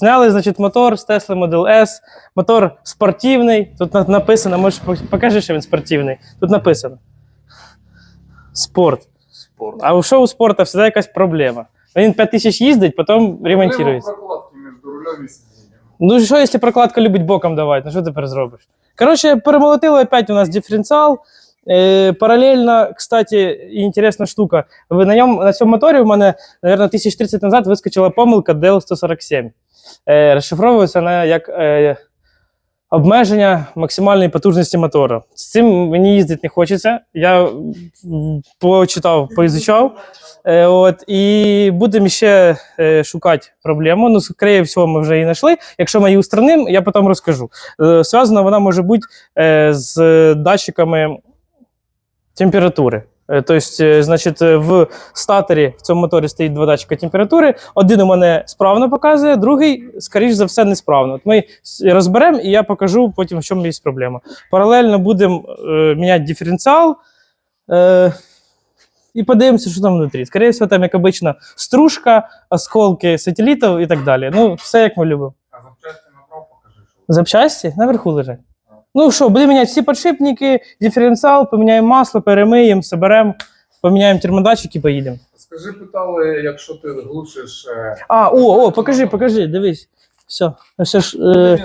Сняли, значить, мотор з Tesla Model S. Мотор спортивний. Тут написано, можеш пок- покажи, що він спортивний. Тут написано. Спорт. Спорт. А що у спорту завжди якась проблема. Він 5 тисяч їздить, потім ремонтується. прокладки між рулем і сидінням. Ну що, якщо прокладка любить боком давати, ну що тепер зробиш? Коротше, перемолотили опять у нас диференціал. Е, паралельно, кстати, інтересна штука. На, ньому, на цьому моторі у мене, мабуть, 1030 назад вискочила помилка DL147. Е, розшифровується вона як е, обмеження максимальної потужності мотора. З цим мені їздити не хочеться. Я почитав, поізучав. От, і будемо ще шукати проблему. Ну, скоріше всього, ми вже її знайшли. Якщо ми її устранимо, я потім розкажу. Зв'язана вона може бути з датчиками температури. Е, Тобто, е, значить, е, в статорі в цьому моторі стоїть два датчика температури. Один у мене справно показує, другий, скоріш за все, несправно. От ми розберемо, і я покажу потім, в чому є проблема. Паралельно будемо е, міняти диференціал. Е, і подивимося, що там внутрі. Скоріше всього, там, як обично, стружка, осколки сателітів і так далі. Ну, все як ми любимо. А запчасти направо покажи. Запчасті наверху лежать. Ну що, будемо міняти всі подшипники, диференціал, поміняємо масло, перемиємо, соберемо, поміняємо термодатчик і поїдемо. Скажи, питали, якщо ти глушиш. е, А, о, о, покажи, покажи, дивись. Все. Все ж, е,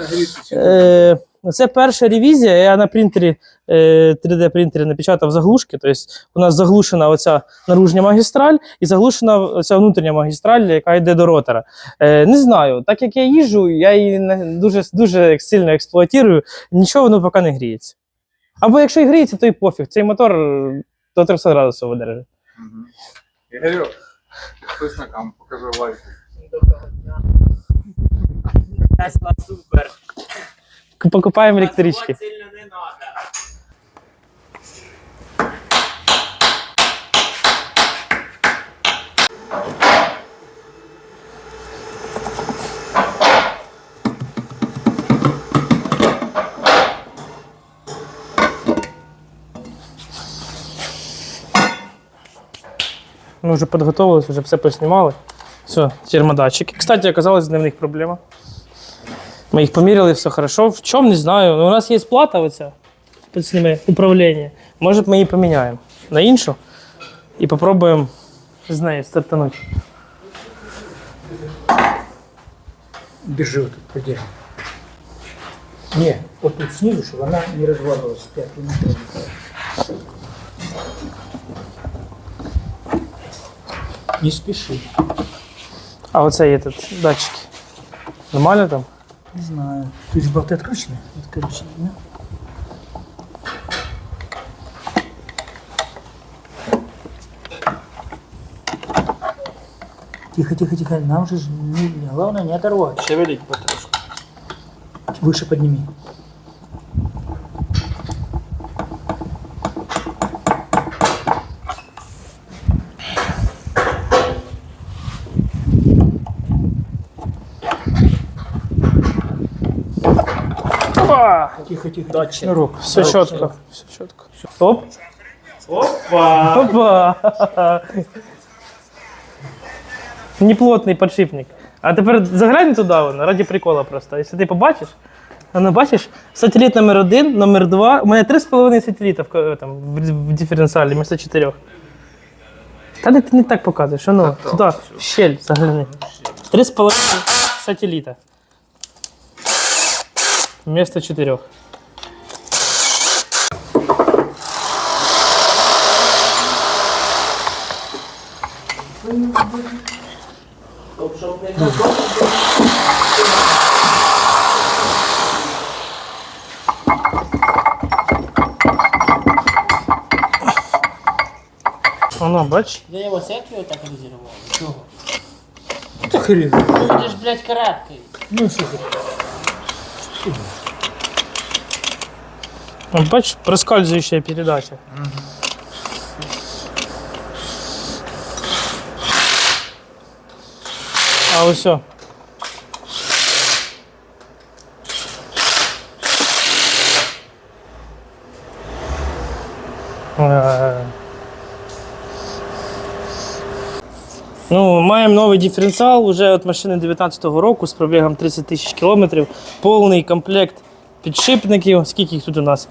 е, це перша ревізія. Я на принтері, е, 3D принтері напечатав заглушки. Тобто у нас заглушена оця наружня магістраль і заглушена оця внутрішня магістраль, яка йде до ротора. Е, не знаю, так як я їжджу, я її дуже, дуже сильно експлуатую, нічого воно поки не гріється. Або якщо і гріється, то і пофіг. Цей мотор е, до 300 градусів видержить. Ігорю, хтось на кам, покажи лайк. Тесла супер. Не надо. Ми вже підготувалися, вже все поснімали. Все, термодатчики. Кстати, оказалось, в них проблема. Ми їх поміряли, все хорошо. В чому не знаю. Ну, у нас є плата оця під ними управління. Може, ми її поміняємо на іншу і попробуємо з нею стартанути. Держи вот тут, подержи. Не, вот тут снизу, чтобы она не разваливалась в пятую минуту. Не спеши. А оце є тут датчики. Нормально там? Не знаю. Же болты откручены? Откручены, да? Тихо, тихо, тихо. Нам же не, главное не оторвать. Шевеліть потрошку. Выше подними. Опа! Тихо, тихо. тихо. Рук. Все чітко. Все чітко. Оп. Опа! Опа! Неплотний подшипник. А тепер заглянь туди, воно, раді прикола просто. Якщо ти побачиш, воно бачиш, сателіт номер один, номер два. У мене 3,5 сателіта в, там, в, в диференціалі, вместо 4. Та не, ти не так показуєш, воно, туди, в щель загляни. 3,5 сателіта. Вместо 4. Воно, бач? Я его секи вот так резервовал. Чего? Да хрен. Ну, ты ж, блядь, караткой. Ну что ты? Ну, Бач, проскальзуючая передача. А ось. все. Ну, маємо новий диференціал вже від машини 19-го року з пробігом 30 тисяч кілометрів. Повний комплект підшипників. Скільки їх тут у нас?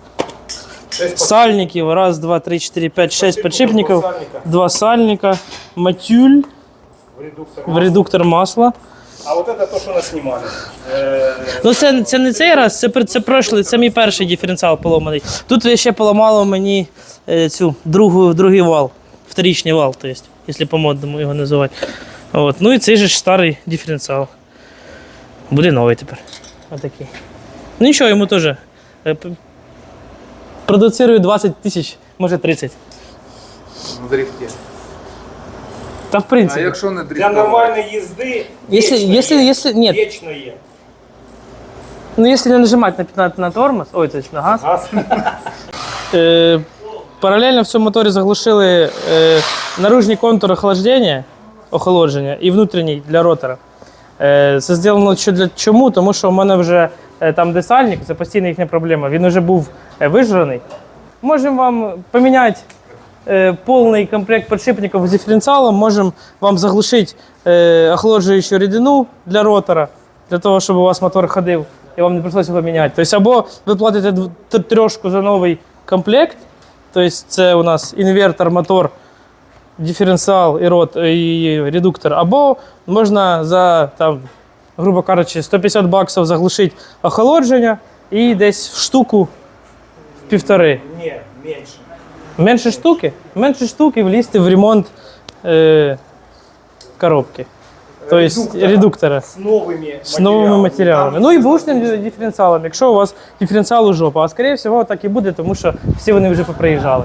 Сальників. Раз, два, три, чотири, п'ять, шесть підшипників. Два сальника. Матюль в редуктор масла. А вот это то, что нас снимали. Ну, це, це не цей раз, це, це прошлий, це мій перший диференціал поломаний. Тут ще поламало мені е, цю другу, другий вал, вторичний вал, то есть, якщо по-модному його називати. От. Ну і цей же ж старий диференціал. Буде новий тепер. Отакий. Ну нічого, йому теж. е, Продуцирую 20 тисяч, може 30. На дрифті. Та в принципі. А якщо не Для дрифтувати? нормальной езды Если, вечно если, е. если, нет, Вечно е. ну если не нажимать на, на, на тормоз, ой, есть на газ, Газ. Е, паралельно в цьому моторі заглушили е, наружні контури охлаждення, охолодження і внутрішній для ротора. Е, це зроблено що для чому? Тому що у мене вже там де сальник, це постійна їхня проблема. Він вже був е, вижраний. Можемо вам поміняти е, повний комплект підшипників з диференціалом, можемо вам заглушити е, охолоджуючу рідину для ротора, для того, щоб у вас мотор ходив і вам не прийшлося його міняти. Тобто, або ви платите трьошку за новий комплект, тобто це у нас інвертор, мотор, диференціал і рот, і редуктор, або можна за там, грубо кажучи, 150 баксів заглушити охолодження і десь в штуку в півтори. Не, меньше. Менше штуки? Менше штуки влізти в ремонт е, коробки. Тобто Редуктора. редуктора. С новыми З новими матеріалами. Ну і бушним диференціалом. Якщо у вас диференціал у жопу, а скоріше всього так і буде, тому що всі вони вже поприїжджали.